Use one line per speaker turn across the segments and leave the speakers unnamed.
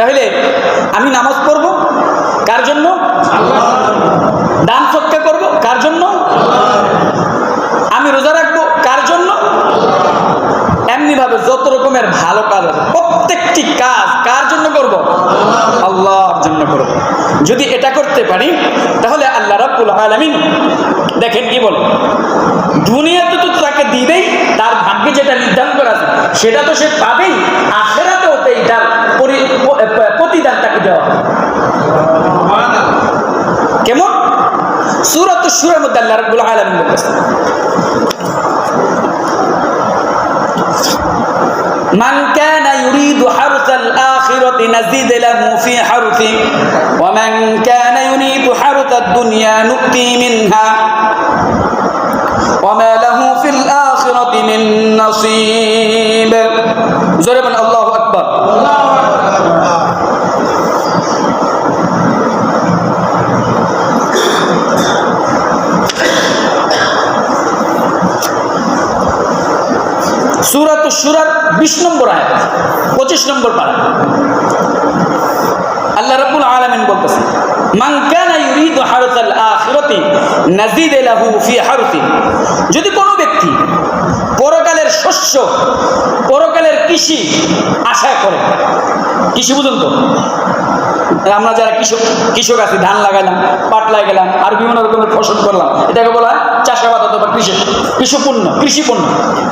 তাহলে আমি নামাজ পড়ব? কার জন্য? দান সৎকা করব? কার জন্য? আমি রোজা রাখব? কার জন্য? এমনিভাবে যত রকমের ভালো কাজ আছে, প্রত্যেকটি কাজ কার জন্য করব? আল্লাহর জন্য করব। যদি এটা করতে পারি, তাহলে আল্লাহ রাব্বুল আলামিন দেখেন কি বলে, দুনিয়াতে তো তাকে দিবেই, তার ভাগ্যে যেটা নির্ধারণ করা আছে, সেটা তো সে পাবেই। কেমন সুরত সুরের মধ্যে আল্লাহ রাব্বুল আলামিন বলতেছে من كان يريد حرث الآخرة نزيد له في حرثه ومن كان يريد حرث الدنيا نؤتي منها وما له في الآخرة من نصيب زربا الله সুরাত সুরার বিশ নম্বর আয়াত পঁচিশ নম্বর পারা। আল্লাহ রাব্বুল আলমিন বলতেছে নাজিদ যদি কোনো ব্যক্তি পরকালের শস্য পরকালের কৃষি আশা করে। কৃষি বুঝুন তো? আমরা যারা কৃষক কৃষক আছি, ধান লাগাইলাম, পাট লাগাইলাম, আর বিভিন্ন রকমের ফসল করলাম, এটাকে বলা হয় চাষাবাদ অথবা কৃষি। কৃষিপণ্য কৃষিপণ্য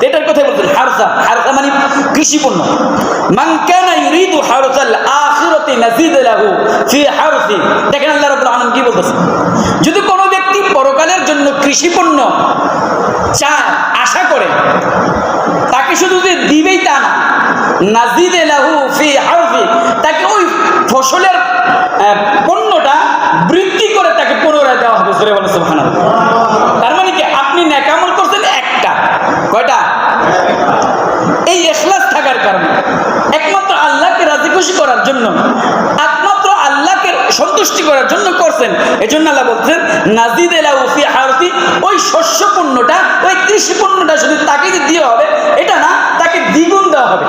এটার কথাই বলছেন হারসা। হারসা মানে কৃষিপণ্য কানা ইউরিদু হারসাল আখিরাতি নাজিদ লাহু ফি হারসি। দেখেন কি বলতেছেন যদি কোনো ব্যক্তি পরকালের জন্য কৃষিপণ্য চায় আশা করে শুধু যে দিবেই তা না। নাজিদ লাহু ফি হারসি তাকে ওই ফসলের পণ্যটা বৃদ্ধি করে তাকে পুনরায় দেওয়া হবে সুরে বলে সুবহানাল্লাহ। তার মানে কি, আপনি নেকামল করছেন একটা। কয়টা? এই এখলাস থাকার কারণে। একমাত্র আল্লাহকে রাজি খুশি করার জন্য, একমাত্র আল্লাহকে সন্তুষ্টি করার জন্য করছেন। এই জন্য আল্লাহ বলছেন, নাজিদ এলাউফি হারতি ওই শস্য পণ্যটা, ওই কৃষি পণ্যটা শুধু তাকে যে দিয়ে হবে, এটা না দেওয়া হবে।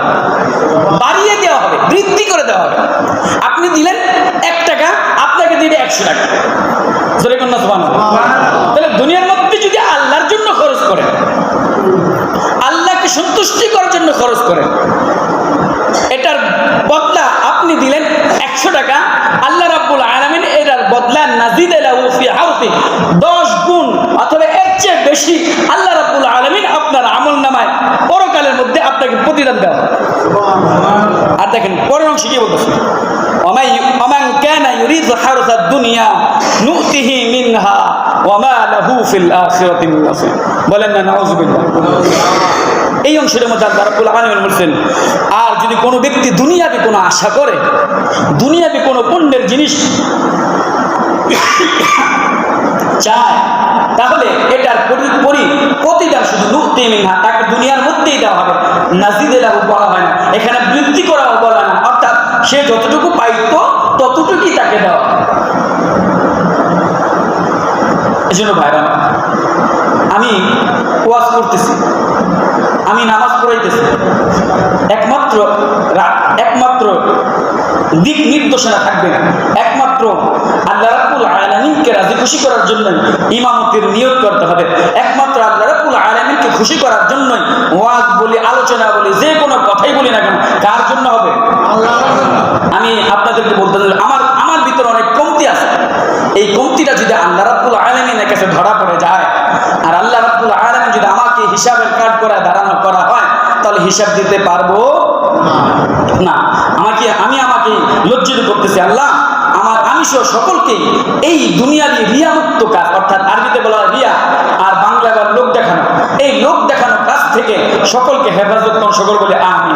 বাড়িয়ে দেওয়া হবে বৃদ্ধি করে দেওয়া হবে। আপনি দিলেন এক টাকা আপনাকে দিবে একশো টাকা। তাহলে দুনিয়ার মধ্যে যদি আল্লাহর জন্য খরচ করেন আল্লাহকে সন্তুষ্টি করার জন্য খরচ করেন এটার বদলা আপনি দিলেন একশো টাকা আল্লাহ রাব্বুল আলামিন এটার বদলা নাজিদ লাহু ফি হাউতি দশ গুণ অথবা এর চেয়ে বেশি আল্লাহ রাব্বুল আলামিন আপনার আমল নামায় পরকালের মধ্যে দেওয়া। আর দেখেন, পরের কি বলতেছে এই আর যদি কোনো ব্যক্তি দুনিয়াবি কোনো আশা করে, দুনিয়াবি কোনো পণ্যের জিনিস চায়, তাহলে এটার পরি- পরি, প্রতিদান শুধু নুক্তি মিনহা, তাকে দুনিয়ার মধ্যেই দেওয়া হবে। নাজিদ এলাহু বলা হয় না। এখানে বৃদ্ধি করাও বলা না। অর্থাৎ সে যতটুকু পাইতো, ততটুকুই তাকে দেওয়া এই জন্য ভাইরা, আমি ওয়াজ করতেছি। আমি নামাজ পড়াইতেছি। একমাত্র একমাত্র দিক নির্দেশনা থাকবে না একমাত্র আল্লাহ রাব্বুল আলামিনকে রাজি খুশি করার জন্য ইমামতির নিয়োগ করতে হবে। একমাত্র আল্লাহ রাব্বুল আলামিনকে খুশি করার জন্যই ওয়াজ বলি আলোচনা বলি যে কোনো কথাই বলি না কেন কার জন্য হবে? আমি আপনাদেরকে বলতে আমার আমার ভিতরে অনেক কমতি আছে। এই কমতিটা যদি আল্লাহ রাব্বুল আলামিনের কাছে ধরা পড়ে যায় আর আল্লাহ রাব্বুল আলামিন যদি আমাকে হিসাবের কার্ড করে দাঁড়ানো করা হয় তাহলে হিসাব দিতে পারব? না। আমাকে আমি আমাকে লজ্জিত করতেছি আল্লাহ। আমি সকলকেই এই দুনিয়ারই রিয়ামুক্ত কাজ অর্থাৎ আরবিতে বলা হয় রিয়া, আর বাংলা বা লোক দেখানো। এই লোক দেখানো কাজ থেকে সকলকে হেফাজত সকল বলে আমি